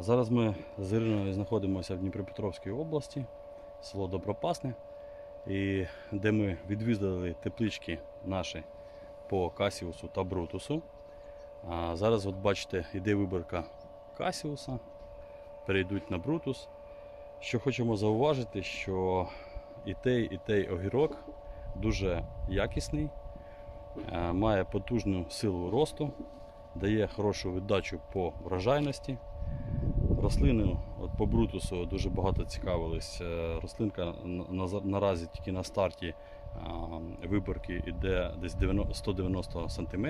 Зараз ми з Іриною знаходимося в Дніпропетровській області, село Добропасне, і де ми відвідали теплички наші по Касіусу та Брутусу. А зараз, от бачите, йде виборка Касіуса, перейдуть на Брутус. Що хочемо зауважити, що і той, і той огірок дуже якісний, е, має потужну силу росту, дає хорошу віддачу по врожайності. Рослини от по Брутусу дуже багато цікавились. Е, Рослинка на- на- наразі тільки на старті виборки йде десь 190 см.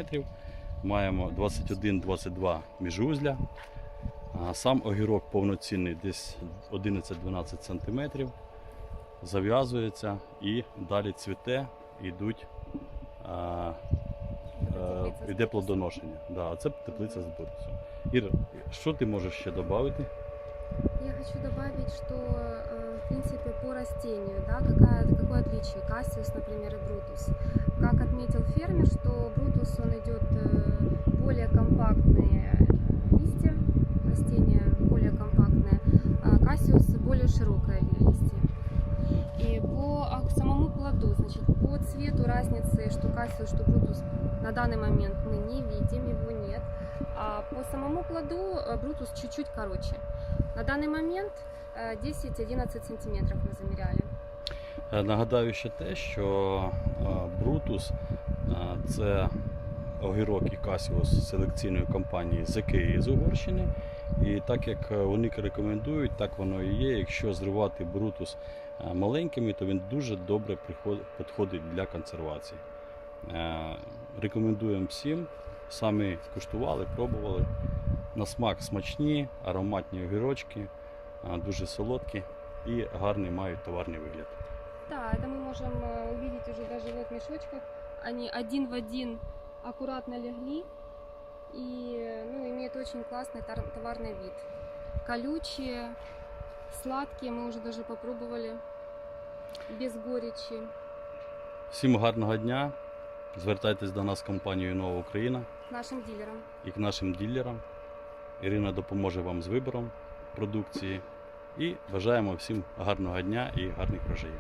Маємо 21-22 міжузля. Сам огірок повноцінний десь 11-12 см. Зав'язується і далі цвіте, йдуть А, е, Іде плодоношення. Да, а це теплиця з Брутусу. Ір, що ти можеш ще додати? Я хочу добавить, что э, в принципе по растению, да, какая, какое отличие Кассиус, например, и Брутус. Как отметил фермер, что Брутус он идет э, более компактные листья, растения более компактные, а Кассиус более широкое листья. И по а, к самому плоду, значит, по цвету разницы, что Кассиус, что Брутус на данный момент мы не видим, его нет. А по самому плоду э, Брутус чуть-чуть короче. На данный момент э, 10-11 сантиметров мы замеряли. Е, Нагадаю ще те, що е, Брутус е, це огірок і Касіус селекційної компанії ЗКІ з Угорщини. І так як е, вони рекомендують, так воно і є. Якщо зривати Брутус е, маленькими, то він дуже добре приход- підходить для консервації. Е, Рекомендуємо всім. Самі куштували, пробували. На смак смачні, ароматні огірочки, е, дуже солодкі і гарний мають товарний вигляд. Да, это мы можем э, увидеть уже даже вот в мешочках. Они один в один аккуратно легли и э, ну, имеют очень классный тар- товарный вид. Колючие, сладкие, мы уже даже попробовали, без горечи. Всім гарного дня. Звертайтесь до нас в компанію Нова Україна К нашим дилерам. і к нашим дилерам. Ірина допоможе вам з вибором продукції. І бажаємо всім гарного дня і гарних врожаїв.